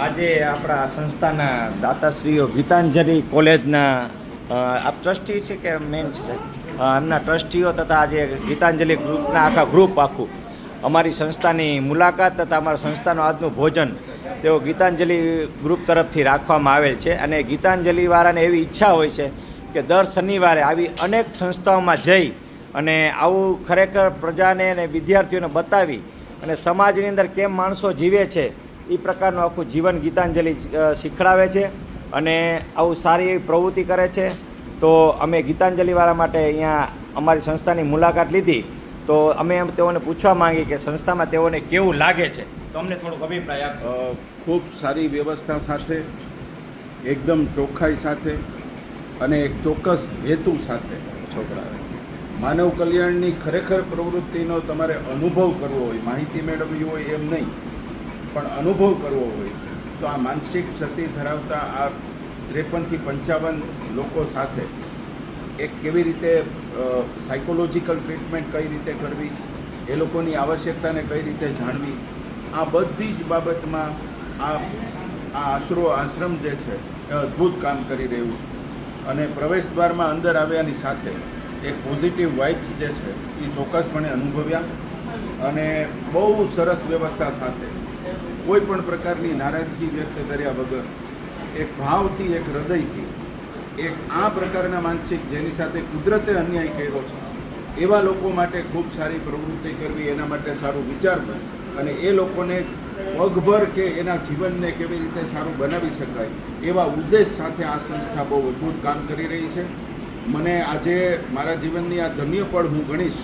આજે આપણા સંસ્થાના દાતાશ્રીઓ ગીતાંજલિ કોલેજના આપ ટ્રસ્ટી છે કે મેન છે? એમના ટ્રસ્ટીઓ તથા આજે ગીતાંજલિ ગ્રુપના આખા ગ્રુપ આખું. અમારી સંસ્થાની મુલાકાત તથા અમારા સંસ્થાનું આજનું ભોજન તેઓ ગીતાંજલિ ગ્રુપ તરફથી રાખવામાં આવેલ છે અને ગીતાંજલિવાળાને એવી ઈચ્છા હોય છે કે દર શનિવારે આવી અનેક સંસ્થાઓમાં જઈ અને આવું ખરેખર પ્રજાને અને વિદ્યાર્થીઓને બતાવી અને સમાજની અંદર કેમ માણસો જીવે છે એ પ્રકારનું આખું જીવન ગીતાંજલિ શીખડાવે છે અને આવું સારી એવી પ્રવૃત્તિ કરે છે. તો અમે ગીતાંજલિવાળા માટે અહીંયા અમારી સંસ્થાની મુલાકાત લીધી. તો અમે એમ તેઓને પૂછવા માંગી કે સંસ્થામાં તેઓને કેવું લાગે છે? તો અમને થોડુંક અભિપ્રાય ખૂબ સારી વ્યવસ્થા સાથે, એકદમ ચોખ્ખાઈ સાથે અને એક ચોક્કસ હેતુ સાથે છોકરા માનવ કલ્યાણની ખરેખર પ્રવૃત્તિનો તમારે અનુભવ કરવો હોય, માહિતી મેળવવી હોય એમ નહીં. પણ અનુભવ કરવો હોય, તો આ માનસિક ક્ષતિ ધરાવતા આ ત્રેપનથી પંચાવન લોકો સાથે એક કેવી રીતે સાયકોલોજીકલ ટ્રીટમેન્ટ કઈ રીતે કરવી, એ લોકોની આવશ્યકતાને કઈ રીતે જાણવી, આ બધી જ બાબતમાં આ આ આશરો, આશ્રમ જે છે, એ અદ્ભુત કામ કરી રહ્યું છે. અને પ્રવેશ દ્વારમાં અંદર આવ્યાની સાથે એક પોઝિટિવ વાઇબ્સ જે છે, એ ચોક્કસપણે અનુભવ્યા અને બહુ સરસ વ્યવસ્થા સાથે કોઈ પણ પ્રકારની નારાજગી વ્યક્ત કર્યા વગર, એક ભાવથી, એક હૃદયથી, એક આ પ્રકારના માનસિક જેની સાથે કુદરતે અન્યાય કર્યો છે, એવા લોકો માટે ખૂબ સારી પ્રવૃત્તિ કરવી એના માટે સારું વિચારવું અને એ લોકોને પગભર કે એના જીવનને કેવી રીતે સારું બનાવી શકાય એવા ઉદ્દેશ સાથે આ સંસ્થા બહુ અદ્ભુત કામ કરી રહી છે. મને આજે મારા જીવનની આ ધન્ય પળ હું ગણીશ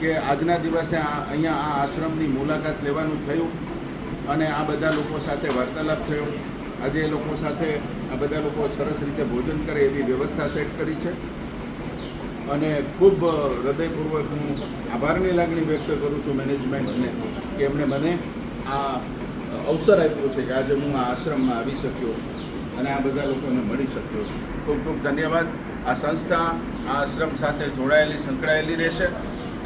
કે આજના દિવસે આ અહીંયા આ આશ્રમની મુલાકાત લેવાનું થયું. અને આ બધા લોકો સાથે વાર્તાલાપ થયો. આજે એ લોકો સાથે આ બધા લોકો સરસ રીતે ભોજન કરે એવી વ્યવસ્થા સેટ કરી છે. અને ખૂબ હૃદયપૂર્વક હું આભારની લાગણી વ્યક્ત કરું છું મેનેજમેન્ટને કે એમણે મને આ અવસર આપ્યો છે કે આજે હું આ આશ્રમમાં આવી શક્યો છું અને આ બધા લોકોને મળી શક્યો છું. ખૂબ ખૂબ ધન્યવાદ. આ સંસ્થા આ આશ્રમ સાથે જોડાયેલી, સંકળાયેલી રહેશે.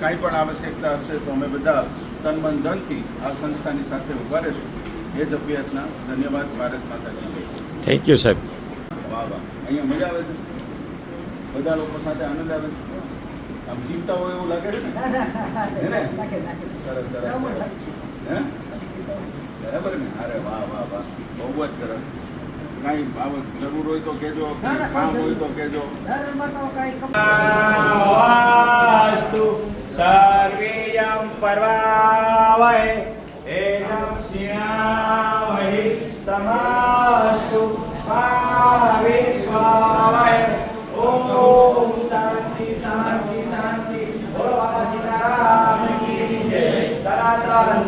કાંઈ પણ આવશ્યકતા હશે તો અમે બધા તન મન ધનથી આ સંસ્થાની સાથે ઊભા રહેશું. એ જ અભ્યાસના ધન્યવાદ ભારત માતાજી થેન્ક યુ સાહેબ વાહ વાહ. અહીંયા મજા આવે છે? બધા લોકો સાથે આનંદ આવે છે? આમ જીવતા હોય એવું લાગે છે ને? સરસ સરસ સરસ. હે? બરાબર ને? અરે વાહ વાહ વાહ. બહુ જ સરસ. કાંઈ બાબત જરૂર હોય તો કહેજો કામ હોય તો કહેજો. सर्वीयं पर्वावै एदक्षिणावै समास्तु मा विश्वावै ॐ शान्ति शान्ति शान्ति। बोलो बाबा सीताराम जय। सनातन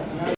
yeah